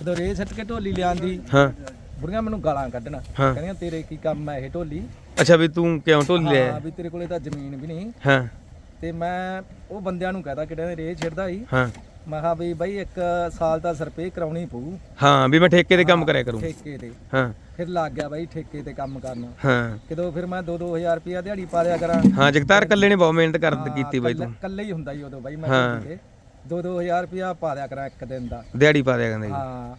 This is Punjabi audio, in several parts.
ਜਦੋਂ ਰੇ ਸੱਟ ਕੇ ਢੋਲੀ ਲਿਆਂਦੀ ਹਾਂ। ਬੁੜੀਆਂ ਮੈਨੂੰ ਗਾਲਾਂ ਕੱਢਣਾ। ਹਾਂ। ਕਹਿੰਦੀਆਂ ਤੇਰੇ ਕੀ ਕੰਮ ਹੈ ਇਹ ਢੋਲੀ? ਅੱਛਾ ਵੀ ਤੂੰ ਕਿਉਂ ਢੋਲੀ ਹਾਂ ਲਿਆ ਵੀ ਤੇਰੇ ਕੋਲੇ ਤਾਂ ਜ਼ਮੀਨ ਵੀ ਨਹੀਂ। ਹਾਂ। ਤੇ ਮੈਂ ਉਹ ਬੰਦਿਆਂ ਨੂੰ ਕਹਦਾ ਕਿਹੜੇ ਨੇ ਰੇ ਛਿੜਦਾ ਸੀ ਹਾਂ। ਮੈਂ ਕਿਹਾ ਵੀ ਬਾਈ ਇੱਕ ਸਾਲ ਦਾ ਸਰਪੇ ਕਰਾਉਣੀ ਪਊ। ਹਾਂ ਵੀ ਮੈਂ ਠੇਕੇ ਤੇ ਕੰਮ ਕਰਿਆ ਕਰੂੰ ਠੇਕੇ ਤੇ। ਹਾਂ। ਫਿਰ ਲੱਗ ਗਿਆ ਬਾਈ ਠੇਕੇ ਤੇ ਕੰਮ ਕਰਨ। ਹਾਂ। ਕਿਦੋਂ ਫਿਰ ਮੈਂ 2-2000 ਰੁਪਇਆ ਦਿਹਾੜੀ ਪਾ ਦਿਆ ਕਰਾਂ। ਹਾਂ ਜਗਤਾਰ ਕੱਲੇ ਨੇ ਬਹੁਤ ਮਿਹਨਤ ਕਰ ਕੀਤੀ ਬਾਈ ਤੂੰ। ਕੱਲਾ ਹੀ ਹੁੰਦਾ ਸੀ ਉਦੋਂ ਬਾਈ ਮੈਂ ਹਾਂ। ਠੇਕੇ ਤੇ। 2-2000 ਰੁਪਇਆ ਪਾ ਦਿਆ ਕਰਾਂ ਇੱਕ ਦਿਨ ਦਾ। ਦਿਹਾੜੀ ਪਾ ਦਿਆ ਕਹਿੰਦੇ ਹਾਂ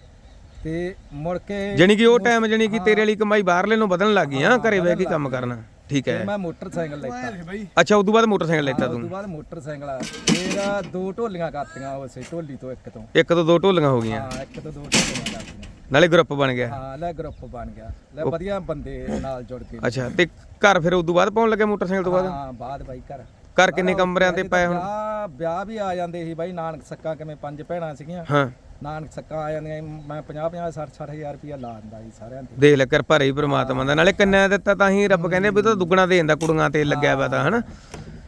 ਤੇ ਮੁੜ ਕੇ ਜਾਣੀ ਕਿ ਉਹ ਟਾਈਮ ਜਾਣੀ ਕਿ ਤੇਰੇ ਵਾਲੀ ਕਮਾਈ ਬਾਹਰਲੇ ਨੂੰ ਵਧਣ ਲੱਗ ਗਈ ਹਾਂ ਘਰੇ ਬਹਿ ਕੇ ਕੰਮ ਕਰਨਾ। ਠੀਕ ਫਿਰ ਹੈ ਮੈਂ ਮੋਟਰਸਾਈਕਲ ਲੈਤਾ ਅੱਛਾ ਉਦੋਂ ਬਾਅਦ ਮੋਟਰਸਾਈਕਲ ਲੈਤਾ ਉਸ ਤੂੰ? ਤੋਂ ਬਾਅਦ ਮੋਟਰਸਾਈਕਲ ਆ। ਫਿਰ ਦੋ ਢੋਲੀਆਂ ਕਰਤੀਆਂ ਉਸੇ ਢੋਲੀ ਤੋਂ ਇੱਕ ਤੋਂ। ਇੱਕ ਤੋਂ ਦੋ ਢੋਲੀਆਂ ਹੋ ਗਈਆਂ। ਹਾਂ ਇੱਕ ਤੋਂ ਦੋ ਢੋਲੀਆਂ ਕਰਤੀਆਂ। ਨਾਲੇ ਗਰੁੱਪ ਬਣ ਗਿਆ। ਹਾਂ ਲੈ ਗਰੁੱਪ ਬਣ ਗਿਆ। ਲੈ ਵਧੀਆ ਬੰਦੇ ਨਾਲ ਜੁੜ ਕੇ। ਅੱਛਾ ਤੇ ਘਰ ਫਿਰ ਉਦੋਂ ਬਾਅਦ ਪਾਉਣ ਲੱਗੇ ਮੋਟਰਸਾਈਕਲ ਤੋਂ ਬਾਅਦ? ਹਾਂ ਬਾਅਦ ਬਾਈ ਘਰ। ਘਰ ਕਿੰਨੇ ਕਮਰਿਆਂ ਤੇ ਪਏ ਹੁਣ? ਵਿਆਹ ਵਿਆਹ ਵੀ ਆ ਜਾਂਦੇ ਸੀ ਬਾਈ ਨਾਨਕ ਸੱਕਾ ਕਿਵੇਂ ਪੰਜ ਭੈਣਾਂ ਸੀਗੀਆਂ। ਹਾਂ। ਨਾਨਕ ਸੱਕਾ ਆ ਜਾਂਦੀਆਂ ਸੀ, ਮੈਂ 50 50 60 60 ਹਜ਼ਾਰ ਰੁਪਇਆ ਲਾ ਦਿੰਦਾ ਸੀ ਸਾਰਿਆਂ ਤੇ। ਦੇਖ ਲੈ ਕਿਰਪਾ ਰਹੀ ਪ੍ਰਮਾਤਮਾ ਦਾ। ਨਾਲੇ ਕੰਨਿਆ ਦਿੱਤਾ ਤਾਂ ਹੀ ਰੱਬ ਕਹਿੰਦੇ ਵੀ ਉਹ ਤਾਂ ਦੁੱਗਣਾ ਦੇ ਦਿੰਦਾ ਕੁੜੀਆਂ ਤੇ ਲੱਗਿਆ ਵਾ ਤਾਂ ਹਨਾ?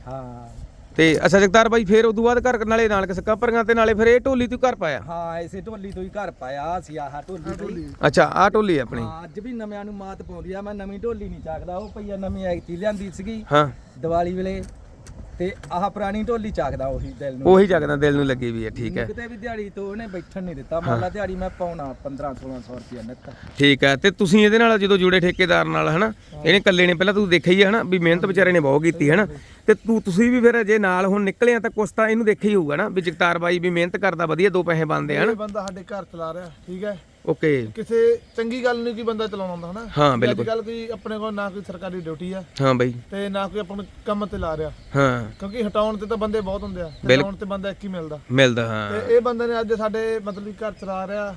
ਹਾਂ। ਤੇ ਅੱਛਾ ਜਗਤਾਰ ਬਾਈ ਫਿਰ ਉਦੋਂ ਬਾਅਦ ਘਰ ਨਾਲੇ ਨਾਨਕ ਸੱਕਾ ਭਰੀਆਂ ਤੇ ਨਾਲੇ ਫਿਰ ਇਹ ਢੋਲੀ ਤੂੰ ਘਰ ਪਾਇਆ? ਹਾਂ ਇਸੇ ਢੋਲੀ ਤੋਂ ਹੀ ਘਰ ਪਾਇਆ ਸੀ ਆਹ ਢੋਲੀ ਤੋਂ। ਹੀ। ਅੱਛਾ ਆਹ ਢੋਲੀ ਆਪਣੀ। ਹਾਂ, ਅੱਜ ਵੀ ਨਵਿਆਂ ਨੂੰ ਮਾਤ ਪਾਉਂਦੀ ਆ ਮੈਂ ਨਵੀਂ ਢੋਲੀ ਨਹੀਂ ਚੱਕਦਾ ਉਹ ਪਈਆ ਨਵੀਂ ਐਕਤੀ ਲਿਆਂਦੀ ਸੀਗੀ। ਹਾਂ। ਦੀਵਾਲੀ ਵੇਲੇ ਤੇ ਆਹ ਪੁਰਾਣੀ ਢੋਲੀ ਚੱਕਦਾ ਉਹੀ ਦਿਲ ਨੂੰ। ਉਹੀ ਜਗਦਾ ਦਿਲ ਨੂੰ ਲੱਗੀ ਵੀ ਹੈ ਠੀਕ ਹੈ। ਕਿਤੇ ਵੀ ਦਿਹਾੜੀ ਤੋਂ ਉਹਨੇ ਬੈਠਣ ਨਹੀਂ ਦਿੱਤਾ। ਮੰਨ ਲਾ ਦਿਹਾੜੀ ਮੈਂ ਪਾਉਣਾ 15 1600 ਰੁਪਇਆ ਨਿੱਤ। ਠੀਕ ਹੈ ਤੇ ਤੁਸੀਂ ਇਹਦੇ ਨਾਲ ਜਦੋਂ ਜੁੜੇ ਠੇਕੇਦਾਰ ਨਾਲ ਹਨਾ ਇਹਨੇ ਇਕੱਲੇ ਨੇ ਪਹਿਲਾਂ ਤੂੰ ਦੇਖਿਆ ਹੀ ਹੈ ਹਨਾ ਵੀ ਮਿਹਨਤ ਵਿਚਾਰੇ ਨੇ ਬਹੁਤ ਕੀਤੀ ਹਨਾ। ਤੇ ਤੂੰ ਤੁਸੀਂ ਵੀ ਫਿਰ ਜੇ ਨਾਲ ਹੁਣ ਨਿਕਲੇ ਆ ਤਾਂ ਕੁਛ ਤਾਂ ਇਹਨੂੰ ਦੇਖਿਆ ਹੀ ਹੋਊਗਾ ਨਾ ਵੀ ਜਗਤਾਰ ਬਾਈ ਵੀ ਮਿਹਨਤ ਕਰਦਾ ਵਧੀਆ ਦੋ ਪੈਸੇ ਬਣਦੇ ਹਨਾ ਇਹ ਬੰਦਾ ਸਾਡੇ ਘਰ ਚਲਾ ਰਿਹਾ ਠੀਕ ਹੈ। ਓਕੇ। ਕਿਸੇ ਚੰਗੀ ਗੱਲ ਨਹੀਂ ਕੋਈ ਬੰਦਾ ਚਲਾਉਣਾ ਹੁੰਦਾ ਹਨਾ? ਹਾਂ ਅੱਜ ਬਿਲਕੁਲ। ਕੱਲ ਕੋਈ ਆਪਣੇ ਕੋਲ ਨਾ ਕੋਈ ਸਰਕਾਰੀ ਡਿਊਟੀ ਆ ਹਾਂ ਬਾਈ। ਤੇ ਨਾ ਕੋਈ ਆਪਾਂ ਨੂੰ ਕੰਮ ਤੇ ਲਾ ਰਿਹਾ। ਹਾਂ। ਕਿਉਂਕਿ ਹਟਾਉਣ ਤੇ ਤਾਂ ਬੰਦੇ ਬਹੁਤ ਹੁੰਦੇ ਆ ਤੇ ਲਾਉਣ ਤੇ ਬੰਦਾ ਇੱਕ ਹੀ ਮਿਲਦਾ। ਮਿਲਦਾ ਹਾਂ। ਤੇ ਇਹ ਬੰਦੇ ਨੇ ਅੱਜ ਸਾਡੇ ਮਤਲਬ ਕਿ ਘਰ ਚਲਾ ਰਿਹਾ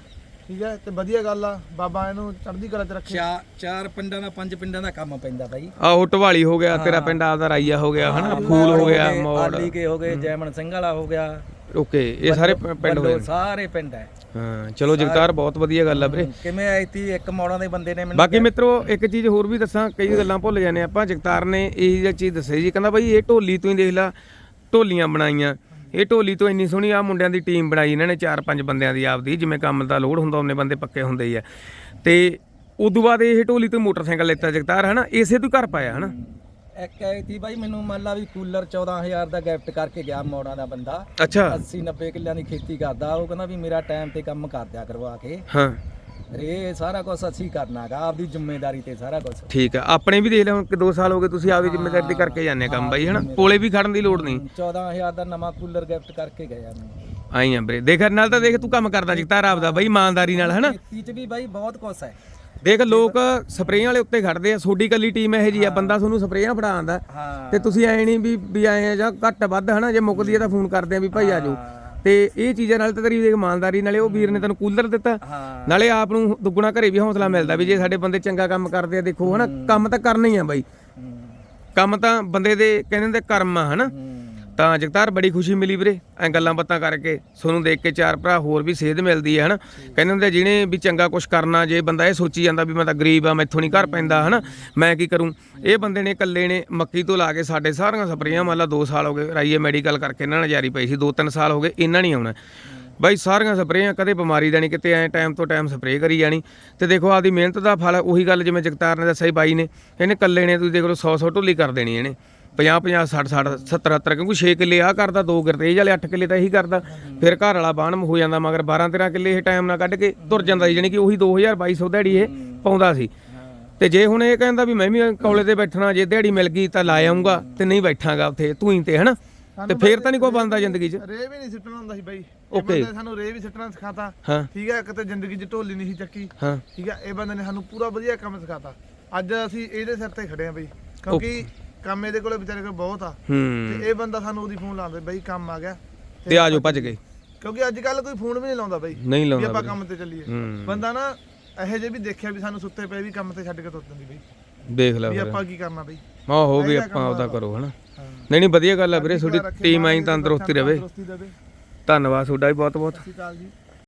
ਠੀਕ ਹੈ? ਤੇ ਵਧੀਆ ਗੱਲ ਆ ਬਾਬਾ ਇਹਨੂੰ ਚੜ੍ਹਦੀ ਕਲਾ 'ਚ ਰੱਖੇ। ਚਾਰ ਚਾਰ ਪਿੰਡਾਂ ਦਾ ਪੰਜ ਪਿੰਡਾਂ ਦਾ ਕੰਮ ਪੈਂਦਾ ਬਾਈ। ਆਹੋ ਢਵਾਲੀ ਹੋ ਗਿਆ ਤੇਰਾ ਪਿੰਡ ਆਪਦਾ ਰਾਈਆ ਹੋ ਗਿਆ ਹਨਾ? ਫੂਲ ਹੋ ਗਿਆ ਮੋੜ। ਆਲੀ ਕੇ ਹੋ ਗਏ ਜੈਮਨ ਸਿੰਘ ਵਾਲਾ ਹੋ ਗਿਆ। ਓਕੇ ਇਹ ਸਾਰੇ ਪ- ਪਿੰਡ ਹੋਏ ਸਾਰੇ ਪਿੰਡ ਹੈ। ਹਾਂ ਚਲੋ ਜਗਤਾਰ ਬਹੁਤ ਵਧੀਆ ਗੱਲ ਆ ਵੀਰੇ। ਕਿਵੇਂ ਆਈ ਤੀ? ਇੱਕ ਮੌੜਾਂ ਦੇ ਬੰਦੇ ਨੇ ਮੈਨੂੰ ਬਾਕੀ ਮਿੱਤਰੋ ਇੱਕ ਚੀਜ਼ ਹੋਰ ਵੀ ਦੱਸਾਂ ਕਈ ਗੱਲਾਂ ਭੁੱਲ ਜਾਂਦੇ ਆਪਾਂ। ਜਗਤਾਰ ਨੇ ਇਹ ਜਿਹੀ ਚੀਜ਼ ਦੱਸੀ ਜੀ ਕਹਿੰਦਾ ਬਾਈ ਇਹ ਢੋਲੀ ਤੋਂ ਹੀ ਦੇਖ ਲਾ ਢੋਲੀਆਂ ਬਣਾਈਆਂ। ਇਹ ਢੋਲੀ ਤੋਂ ਇੰਨੀ ਸੋਹਣੀ ਆ ਮੁੰਡਿਆਂ ਦੀ ਟੀਮ ਬਣਾਈ ਇਹਨਾਂ ਨੇ ਚਾਰ ਪੰਜ ਬੰਦਿਆਂ ਦੀ ਆਪਦੀ ਜਿਵੇਂ ਕੰਮ ਦਾ ਲੋਡ ਹੁੰਦਾ ਉਹਨੇ ਬੰਦੇ ਪੱਕੇ ਹੁੰਦੇ ਹੀ ਆ। ਤੇ ਉਦੋਂ ਬਾਅਦ ਇਹ ਢੋਲੀ ਤੋਂ ਮੋਟਰਸਾਈਕਲ ਲੈਤਾ ਜਗਤਾਰ ਹਨਾ? ਇਸੇ ਤੋਂ ਹੀ ਘਰ ਪਾਇਆ ਹਨਾ? ਇੱਕ ਆਈ ਤੀ ਬਾਈ ਮੈਨੂੰ ਮੰਨ ਲਾ ਵੀ ਕੂਲਰ 14000 ਦਾ ਗਿਫਟ ਕਰਕੇ ਗਿਆ ਮੌੜਾਂ ਦਾ ਬੰਦਾ। ਅੱਛਾ। 80 90 ਕਿੱਲਿਆਂ ਦੀ ਖੇਤੀ ਕਰਦਾ ਉਹ ਕਹਿੰਦਾ ਵੀ ਮੇਰਾ ਟਾਈਮ ਤੇ ਕੰਮ ਕਰ ਦਿਆ ਕਰਵਾ ਕੇ। ਹਾਂ। ਰੇ ਸਾਰਾ ਕੁਝ ਅਸੀਂ ਕਰਨਾਗਾ ਆਪਦੀ ਜ਼ਿੰਮੇਵਾਰੀ ਤੇ ਸਾਰਾ ਕੁਝ ਠੀਕ ਆ ਆਪਣੇ ਵੀ ਦੇਖ ਲੈ ਹੁਣ ਕਿ 2 ਸਾਲ ਹੋ ਗਏ ਤੁਸੀਂ ਆਪਦੀ ਜ਼ਿੰਮੇਵਾਰੀ ਤੇ ਕਰਕੇ ਜਾਂਦੇ ਕੰਮ ਬਾਈ ਹਨਾ? ਕੋਲੇ ਵੀ ਖੜਨ ਦੀ ਲੋੜ ਨਹੀਂ। 14000 ਦਾ ਨਵਾਂ ਕੂਲਰ ਗਿਫਟ ਕਰਕੇ ਗਿਆ ਮੈਨੂੰ ਆਈ ਆ ਵੀਰੇ ਦੇਖ ਨਾਲ ਤਾਂ ਦੇਖ ਤੂੰ ਕੰਮ ਕਰਦਾ ਜਗਤਾਰ ਆਪਦਾ ਬਾਈ ਇਮਾਨਦਾਰੀ ਨਾਲ ਹਨਾ? ਖੇਤੀ 'ਚ ਵੀ ਬਾਈ ਬਹੁਤ ਕੁਛ ਹੈ। ਦੇਖ ਲੋਕ ਸਪਰੇਆਂ ਵਾਲੇ ਉੱਤੇ ਖੜਦੇ ਆ। ਸੋਡੀ ਕੱਲੀ ਟੀਮ ਇਹੋ ਜੀ ਆ ਬੰਦਾ ਤੁਹਾਨੂੰ ਸਪਰੇਆਂ ਫੜਾਉਂਦਾ ਤੇ ਤੁਸੀਂ ਐ ਨਹੀਂ ਵੀ ਵੀ ਆਏ ਆ ਜਾਂ ਘੱਟ ਵੱਧ ਹਨਾ ਜੇ ਮੁੱਕਦੀ ਆ ਤਾਂ ਫੋਨ ਕਰਦੇ ਆ ਵੀ ਭਾਈ ਆ ਜਾਓ। ਤੇ ਇਹ ਚੀਜ਼ਾਂ ਨਾਲ ਤਾਂ ਤੇਰੀ ਇਮਾਨਦਾਰੀ ਨਾਲੇ ਉਹ ਵੀਰ ਨੇ ਤੈਨੂੰ ਕੂਲਰ ਦਿੱਤਾ। ਨਾਲੇ ਆਪ ਨੂੰ ਦੁੱਗਣਾ ਘਰੇ ਵੀ ਹੌਸਲਾ ਮਿਲਦਾ ਵੀ ਜੇ ਸਾਡੇ ਬੰਦੇ ਚੰਗਾ ਕੰਮ ਕਰਦੇ ਆ ਦੇਖੋ ਹਨਾ ਕੰਮ ਤਾਂ ਕਰਨਾ ਹੀ ਆ ਬਾਈ। ਕੰਮ ਤਾਂ ਬੰਦੇ ਦੇ ਕਹਿੰਦੇ ਹੁੰਦੇ ਕਰਮ ਆ ਹਨਾ। ਤਾਂ ਜਗਤਾਰ ਬੜੀ ਖੁਸ਼ੀ ਮਿਲੀ ਵੀਰੇ, ਐ ਗੱਲਾਂ ਬਾਤਾਂ ਕਰਕੇ ਤੁਹਾਨੂੰ ਦੇਖ ਕੇ ਚਾਰ ਭਰਾ ਹੋਰ ਵੀ ਸੇਧ ਮਿਲਦੀ ਹੈ, ਹਨਾ? ਕਹਿੰਦੇ ਹੁੰਦੇ ਜਿਹਨੇ ਵੀ ਚੰਗਾ ਕੁਝ ਕਰਨਾ, ਜੇ ਬੰਦਾ ਇਹ ਸੋਚੀ ਜਾਂਦਾ ਵੀ ਮੈਂ ਤਾਂ ਗਰੀਬ ਆ, ਮੈਥੋਂ ਨਹੀਂ ਘਰ ਪੈਂਦਾ, ਹਨਾ? ਮੈਂ ਕੀ ਕਰੂੰ? ਇਹ ਬੰਦੇ ਨੇ ਇਕੱਲੇ ਨੇ ਮੱਕੀ ਤੋਂ ਲਾ ਕੇ ਸਾਡੇ ਸਾਰੀਆਂ ਸਪਰੇਆਂ, ਮੰਨ ਲਾ 2 ਸਾਲ ਹੋ ਗਏ ਰਾਈਏ ਮੈਡੀਕਲ ਕਰਕੇ ਇਹਨਾਂ ਨਾਲ ਜਾਰੀ ਪਈ ਸੀ 2-3 ਸਾਲ ਹੋ ਗਏ, ਇਹਨਾਂ ਨਹੀਂ ਆਉਣਾ। ਬਾਈ, ਸਾਰੀਆਂ ਸਪਰੇਆਂ ਕਦੇ ਬਿਮਾਰੀ ਦਾ ਨਹੀਂ, ਕਿਤੇ ਐ ਟਾਈਮ ਤੋਂ ਟਾਈਮ ਸਪਰੇਅ ਕਰੀ ਜਾਣੀ। ਤੇ ਦੇਖੋ, ਆਪਦੀ ਮਿਹਨਤ ਦਾ ਫਲ ਉਹੀ ਗੱਲ ਜਿਵੇਂ ਜਗਤਾਰ ਨੇ ਦੱਸਿਆ ਸੀ, ਬਾਈ ਨੇ, ਇਹਨੇ ਇਕੱਲੇ ਨੇ ਤੁਸੀਂ ਦੇਖ ਲਓ 100 100 ਢੁੱਲੀ ਕਰ ਦੇਣੀ ਇਹਨੇ। 50 50 60 60 70 70 ਕਿਉਂਕਿ 6 ਕਿੱਲੇ ਆ ਕਰਦਾ ਦੋ ਗਰਤੇਜ ਵਾਲੇ 8 ਕਿੱਲੇ ਤਾਂ ਇਹੀ ਕਰਦਾ। ਫਿਰ ਘਰ ਵਾਲਾ ਬਾਣਮ ਹੋ ਜਾਂਦਾ ਮਗਰ 12 13 ਕਿੱਲੇ ਇਹ ਟਾਈਮ ਨਾਲ ਕੱਢ ਕੇ ਤੁਰ ਜਾਂਦਾ ਸੀ ਜਾਣੀ ਕਿ ਉਹੀ 2000 2200 ਦਿਹਾੜੀ ਇਹ ਪਾਉਂਦਾ ਸੀ। ਤੇ ਜੇ ਹੁਣ ਇਹ ਕਹਿੰਦਾ ਵੀ ਮੈਂ ਵੀ ਕੌਲੇ ਤੇ ਬੈਠਣਾ ਜੇ ਦਿਹਾੜੀ ਮਿਲ ਗਈ ਤਾਂ ਲਾ ਆਉਂਗਾ ਤੇ ਨਹੀਂ ਬੈਠਾਂਗਾ ਉੱਥੇ ਤੂੰ ਹੀ ਤੇ ਹਨਾ? ਤੇ ਫੇਰ ਤਾਂ ਨਹੀਂ ਕੋਈ ਬਣਦਾ ਜ਼ਿੰਦਗੀ 'ਚ। ਰੇ ਵੀ ਨਹੀਂ ਸਿੱਟਣਾ ਹੁੰਦਾ ਸੀ ਬਾਈ। ਇਹ. ਬੰਦੇ ਸਾਨੂੰ ਰੇ ਵੀ ਸਿੱਟਣਾ ਸਿਖਾਤਾ। ਠੀਕ ਹੈ ਕਿਤੇ ਜ਼ਿੰਦਗੀ 'ਚ ਢੋਲੀ ਨਹੀਂ ਸੀ ਚੱਕੀ। ਠੀਕ ਹੈ ਇਹ ਬੰਦੇ ਨੇ ਸਾਨੂੰ ਪੂਰਾ ਵਧੀਆ ਕੰਮ ਸਿਖਾਤਾ। ਅੱਜ ਅਸੀਂ ਇਹਦੇ ਸਿਰ ਤੇ ਖੜੇ ਆ ਬਈ। ਕਿਉਂਕਿ ਕੰਮ ਇਹਦੇ ਕੋਲੇ ਵਿਚਾਰੇ ਕੋਲ ਬਹੁਤ ਆ। ਹੂੰ। ਤੇ ਇਹ ਬੰਦਾ ਸਾਨੂੰ ਉਹਦੀ ਫੋਨ ਲਾਉਂਦਾ ਬਈ ਕੰਮ ਆ ਗਿਆ। ਤੇ ਆ ਜਾਓ ਭੱਜ ਗਏ। ਕਿਉਂਕਿ ਅੱਜ ਕੱਲ ਕੋਈ ਫੋਨ ਵੀ ਨਹੀਂ ਲਾਉਂਦਾ ਬਈ। ਨਹੀਂ ਵੀ ਲਾਉਂਦਾ ਆਪਾਂ। ਕੰਮ ਤੇ ਚੱਲੀਏ। ਹੂੰ। ਬੰਦਾ ਨਾ ਇਹੋ ਜਿਹੇ ਵੀ ਦੇਖਿਆ ਵੀ ਸਾਨੂੰ ਸੁੱਤੇ ਪਏ ਵੀ ਕੰਮ ਤੇ ਛੱਡ ਕੇ ਤੁਰ ਜਾਂਦੀ ਬਈ। ਦੇਖ ਲੈ ਵੀ ਫਿਰ। ਆਪਾਂ ਕੀ ਕਰਨਾ ਬਈ। ਹਾਂ ਹੋ ਵੀ ਆਪਾਂ ਆ। ਕਰੋ ਹਨਾ। ਹਾਂ। ਨਹੀਂ ਨਹੀਂ ਵਧੀਆ ਗੱਲ ਆ ਵੀਰੇ ਤੁਹਾਡੀ ਟੀਮ ਆਈ ਤੰਦਰੁਸਤੀ ਰਵੇ। ਤੰਦਰੁਸਤੀ ਦੇਵੇ ਧੰਨਵਾਦ ਤੁਹਾਡਾ ਵੀ ਬਹੁਤ ਬਹੁਤ ਸਤਿ ਸ਼੍ਰੀ ਅਕਾਲ ਜੀ।